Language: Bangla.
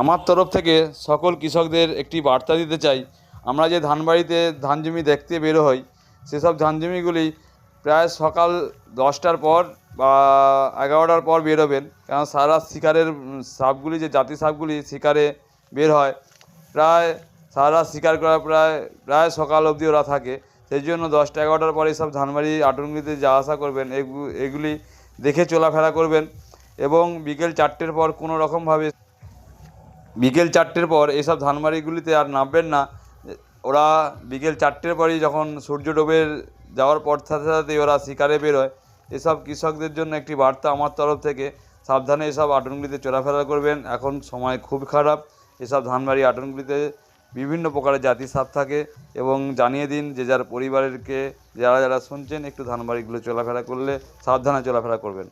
আমার তরফ থেকে সকল কৃষকদের একটি বার্তা দিতে চাই। আমরা যে ধানবাড়িতে ধান জমি দেখতে বের হই, সেসব ধান জমিগুলি প্রায় সকাল দশটার পর বা এগারোটার পর বেরোবেন কারণ সারা শিকারের সাপগুলি, যে জাতি সাপগুলি শিকারে বের হয়, প্রায় সারা শিকার করা প্রায় প্রায় সকাল অবধি ওরা থাকে। সেই জন্য দশটা এগারোটার পরে সব ধানবাড়ি আটনগুলিতে যাওয়া আসা করবেন। এগুলি দেখে চলাফেরা করবেন এবং বিকেল চারটের পর কোনো রকমভাবে বিকেল চারটের পর এইসব ধানবাড়িগুলিতে আর নামবেন না। ওরা বিকেল চারটের পরই যখন সূর্য ডোবের যাওয়ার পর সাথে সাথেই ওরা শিকারে বেরোয়। এসব কৃষকদের জন্য একটি বার্তা আমার তরফ থেকে, সাবধানে এসব আটনগুলিতে চলাফেরা করবেন। এখন সময় খুব খারাপ। এসব ধানবাড়ি আটনগুলিতে বিভিন্ন প্রকারের জাতি সাপ থাকে এবং জানিয়ে দিন যে যার পরিবারেরকে, যারা যারা শুনছেন একটু ধানবাড়িগুলো চলাফেরা করলে সাবধানে চলাফেরা করবেন।